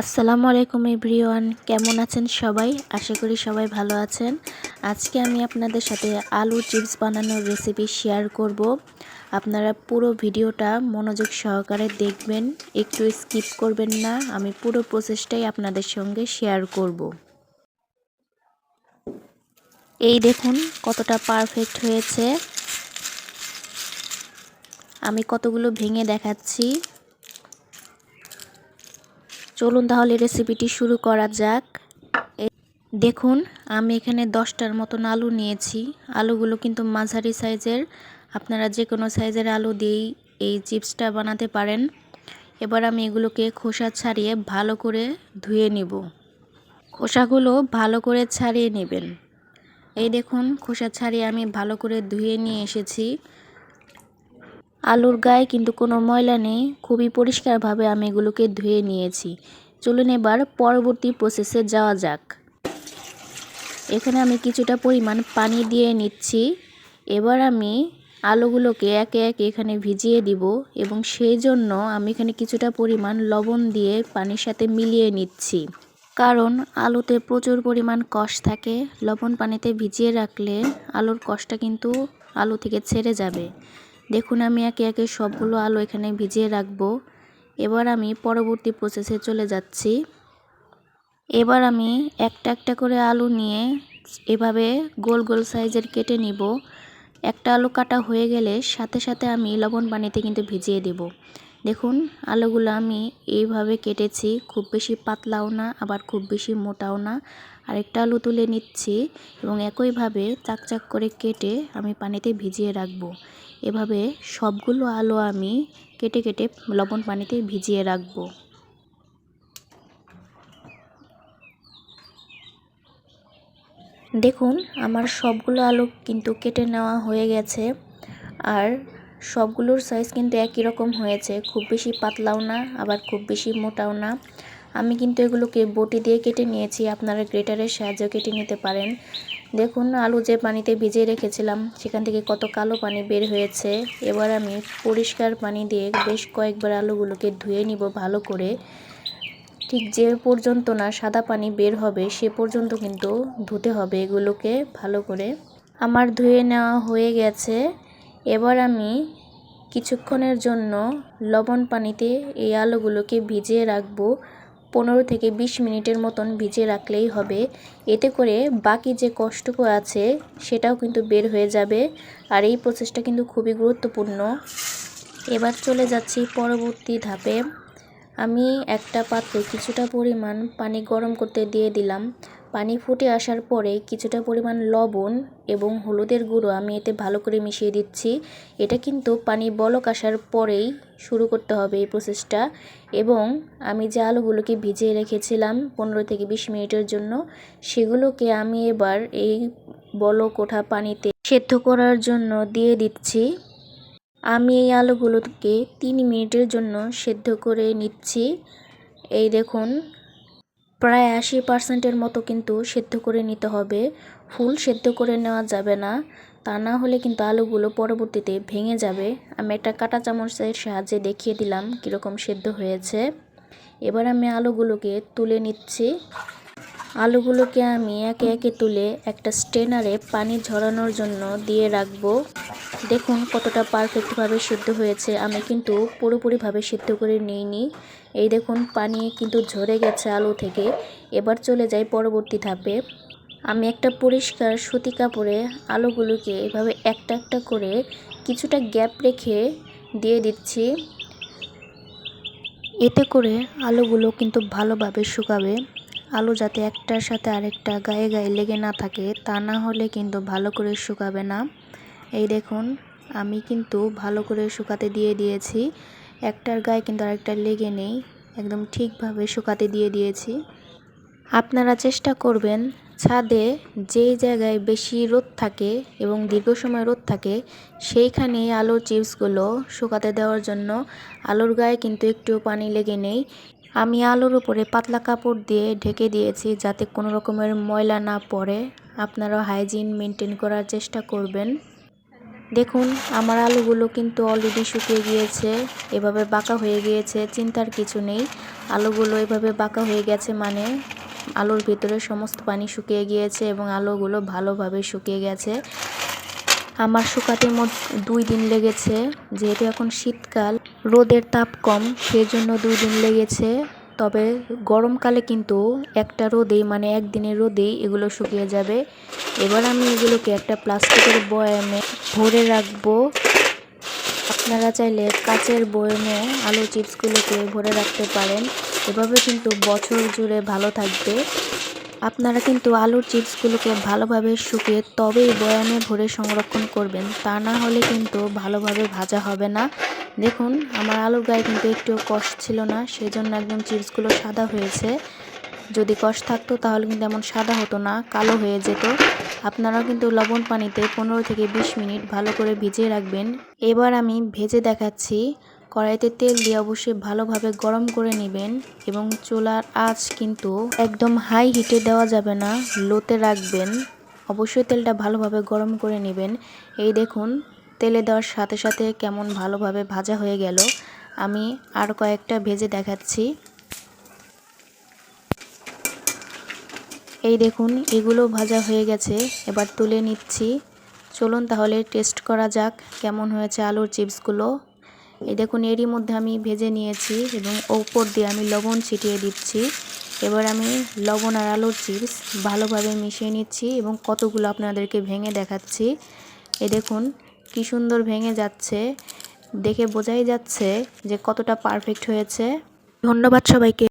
আসসালামু আলাইকুম এভরিওয়ান, কেমন আছেন সবাই? আশা করি সবাই ভালো আছেন। আজকে আমি আপনাদের সাথে আলু চিপস বানানোর রেসিপি শেয়ার করব। আপনারা পুরো ভিডিওটা মনোযোগ সহকারে দেখবেন, একটু স্কিপ করবেন না, আমি পুরো প্রসেসটাই আপনাদের সঙ্গে শেয়ার করব। এই দেখুন কতটা পারফেক্ট হয়েছে। আমি কতগুলো ভেঙে দেখাচ্ছি। চলুন তাহলে রেসিপিটি শুরু করা যাক। দেখুন, আমি এখানে দশটার মতন আলু নিয়েছি। আলুগুলো কিন্তু মাঝারি সাইজের। আপনারা যে কোনো সাইজের আলু দিয়েই এই চিপসটা বানাতে পারেন। এবার আমি এগুলোকে খোসা ছাড়িয়ে ভালো করে ধুয়ে নিব। খোসাগুলো ভালো করে ছাড়িয়ে নেবেন। এই দেখুন, খোসা ছাড়িয়ে আমি ভালো করে ধুয়ে নিয়ে এসেছি। আলুর গায়ে কিন্তু কোনো ময়লা নেই। খুবই পরিষ্কারভাবে আমি এগুলোকে ধুয়ে নিয়েছি। চলুন এবার পরবর্তী প্রসেসে যাওয়া যাক। এখানে আমি কিছুটা পরিমাণ পানি দিয়ে নিচ্ছি। এবার আমি আলুগুলোকে একে একে এখানে ভিজিয়ে দিব এবং সেই জন্য আমি এখানে কিছুটা পরিমাণ লবণ দিয়ে পানির সাথে মিলিয়ে নিচ্ছি। কারণ আলুতে প্রচুর পরিমাণ কষ থাকে। লবণ পানিতে ভিজিয়ে রাখলে আলুর কষটা কিন্তু আলু থেকে ছেড়ে যাবে। দেখুন, আমি একে একে সবগুলো আলু এখানে ভিজিয়ে রাখব। এবার আমি পরবর্তী প্রসেসে চলে যাচ্ছি। এবার আমি একটা একটা করে আলু নিয়ে এভাবে গোল গোল সাইজের কেটে নিব। একটা আলু কাটা হয়ে গেলে সাথে সাথে আমি লবণ পানিতে কিন্তু ভিজিয়ে দেব। দেখুন, আলুগুলো আমি এইভাবে কেটেছি। খুব বেশি পাতলাও না, আবার খুব বেশি মোটাও না। আরেকটা আলু তুলে নিচ্ছি এবং একইভাবে চাক চাক করে কেটে আমি পানিতে ভিজিয়ে রাখব। এভাবে সবগুলো আলু আমি কেটে কেটে লবণ পানিতে ভিজিয়ে রাখব। দেখুন, আমার সবগুলো আলু কিন্তু কেটে নেওয়া হয়ে গেছে। আর সবগুলোর সাইজ কিন্তু একই রকম হয়েছে। খুব বেশি পাতলাও না, আবার খুব বেশি মোটাও না। আমি কিন্তু এগুলোকে বটি দিয়ে কেটে নিয়েছি। আপনারা গ্রেটারের সাহায্যে কেটে নিতে পারেন। দেখুন, আলু যে পানিতে ভিজিয়ে রেখেছিলাম, সেখান থেকে কত কালো পানি বের হয়েছে। এবার আমি পরিষ্কার পানি দিয়ে বেশ কয়েকবার আলুগুলোকে ধুয়ে নিব ভালো করে। ঠিক যে পর্যন্ত না সাদা পানি বের হবে, সে পর্যন্ত কিন্তু ধুতে হবে এগুলোকে ভালো করে। আমার ধুয়ে নেওয়া হয়ে গেছে। এবার আমি কিছুক্ষণের জন্য লবণ পানিতে এই আলুগুলোকে ভিজিয়ে রাখব। পনেরো থেকে বিশ মিনিটের মতন ভিজিয়ে রাখলেই হবে। এতে করে বাকি যে কষ্টটুকু আছে, সেটাও কিন্তু বের হয়ে যাবে। আর এই প্রসেসটা কিন্তু খুবই গুরুত্বপূর্ণ। এবার চলে যাচ্ছি পরবর্তী ধাপে। আমি একটা পাত্রে কিছুটা পরিমাণ পানি গরম করতে দিয়ে দিলাম। পানি ফুটে আসার পরে কিছুটা পরিমাণ লবণ এবং হলুদের গুঁড়ো আমি এতে ভালো করে মিশিয়ে দিচ্ছি। এটা কিন্তু পানি বলক আসার পরেই শুরু করতে হবে এই প্রসেসটা এবং আমি যে আলুগুলোকে ভিজিয়ে রেখেছিলাম পনেরো থেকে বিশ মিনিটের জন্য, সেগুলোকে আমি এবার এই বলক ওঠা পানিতে সেদ্ধ করার জন্য দিয়ে দিচ্ছি। আমি এই আলুগুলোকে তিন মিনিটের জন্য সেদ্ধ করে নিচ্ছি। এই দেখুন প্রায় আশি পার্সেন্টের মতো কিন্তু সেদ্ধ করে নিতে হবে। ফুল সেদ্ধ করে নেওয়া যাবে না। তা না হলে কিন্তু আলুগুলো পরবর্তীতে ভেঙে যাবে। আমি একটা কাটা চামচের সাহায্যে দেখিয়ে দিলাম কীরকম সেদ্ধ হয়েছে। এবার আমি আলুগুলোকে তুলে নিচ্ছি। আলুগুলোকে আমি একে একে তুলে একটা স্টেনারে পানি ঝরানোর জন্য দিয়ে রাখব। দেখুন কতটা পারফেক্টভাবে সিদ্ধ হয়েছে। আমি কিন্তু পুরোপুরিভাবে সিদ্ধ করে নিইনি। এই দেখুন, পানি কিন্তু ঝরে গেছে আলু থেকে। এবার চলে যাই পরবর্তী ধাপে। আমি একটা পরিষ্কার সুতি কাপড়ে আলুগুলোকে এভাবে একটা একটা করে কিছুটা গ্যাপ রেখে দিয়ে দিচ্ছি। এতে করে আলুগুলো কিন্তু ভালোভাবে শুকাবে। আলু যাতে একটার সাথে আরেকটা গায়ে গায়ে লেগে না থাকে, তা না হলে কিন্তু ভালো করে শুকাবে না। এই দেখুন, আমি কিন্তু ভালো করে শুকাতে দিয়ে দিয়েছি। একটার গায়ে কিন্তু আরেকটা লেগে নেই, একদম ঠিকভাবে শুকাতে দিয়ে দিয়েছি। আপনারা চেষ্টা করবেন ছাদে যেই জায়গায় বেশি রোদ থাকে এবং দীর্ঘ সময় রোদ থাকে, সেইখানে আলুর চিপসগুলো শুকাতে দেওয়ার জন্য। আলুর গায়ে কিন্তু একটু পানি লেগে নেই। আমি আলুর উপরে পাতলা কাপড় দিয়ে ঢেকে দিয়েছি যাতে কোনো রকমের ময়লা না পড়ে। আপনারা হাইজিন মেনটেন করার চেষ্টা করবেন। দেখুন, আমার আলুগুলো কিন্তু অলরেডি শুকিয়ে গিয়েছে, এভাবে বাঁকা হয়ে গিয়েছে, চিন্তার কিছু নেই। আলুগুলো এভাবে বাঁকা হয়ে গেছে মানে আলুর ভিতরে সমস্ত পানি শুকিয়ে গিয়েছে এবং আলুগুলো ভালোভাবে শুকিয়ে গেছে। আমার শুকাতে মোট দুই দিন লেগেছে, যেহেতু এখন শীতকাল। রোদের তাপ কম, সেজন্য দুই দিন লেগেছে। তবে গরমকালে কিন্তু একটা রোদেই মানে একদিনের রোদেই এগুলো শুকিয়ে যাবে। এবার আমি এগুলোকে একটা প্লাস্টিকের বয়ামে ভরে রাখব। আপনারা চাইলে কাচের বয়ামে আলু চিপসগুলোকে ভরে রাখতে পারেন। এভাবে কিন্তু বছর জুড়ে ভালো থাকবে। আপনারা কিন্তু আলুর চিপসগুলোকে ভালোভাবে শুকিয়ে তবেই বয়ামে ভরে সংরক্ষণ করবেন। তা না হলে কিন্তু ভালোভাবে ভাজা হবে না। দেখুন, আমার আলুর গায়ে কিন্তু একটু কষ ছিল না, সেজন্য একদম চিপসগুলো সাদা হয়েছে। যদি কষ থাকতো তাহলে কিন্তু এমন সাদা হতো না, কালো হয়ে যেত। আপনারাও কিন্তু লবণ পানিতে পনেরো থেকে বিশ মিনিট ভালো করে ভিজিয়ে রাখবেন। এবার আমি ভেজে দেখাচ্ছি কড়াইতে তেল দিয়ে অবশ্যই ভালোভাবে গরম করে নেবেন এবং চুলার আঁচ কিন্তু একদম হাই হিটে দেওয়া যাবে না, লোতে রাখবেন। অবশ্যই তেলটা ভালোভাবে গরম করে নেবেন। এই দেখুন, তেলে দেওয়ার সাথে সাথে কেমন ভালোভাবে ভাজা হয়ে গেল। আমি আর কয়েকটা ভেজে দেখাচ্ছি। এই দেখুন, এগুলো ভাজা হয়ে গেছে। এবার তুলে নিচ্ছি। চলুন তাহলে টেস্ট করা যাক কেমন হয়েছে আলুর চিপসগুলো এই দেখুন, এরই মধ্যে আমি ভেজে নিয়েছি এবং ওপর দিয়ে আমি লবণ ছিটিয়ে দিচ্ছি। এবার আমি লবণ আর আলুর চিপস ভালোভাবে মিশিয়ে নিচ্ছি এবং কতগুলো আপনাদেরকে ভেঙে দেখাচ্ছি। এ দেখুন, কি সুন্দর ভেঙে যাচ্ছে। দেখে বোঝাই যাচ্ছে যে কতটা পারফেক্ট হয়েছে। ধন্যবাদ সবাইকে।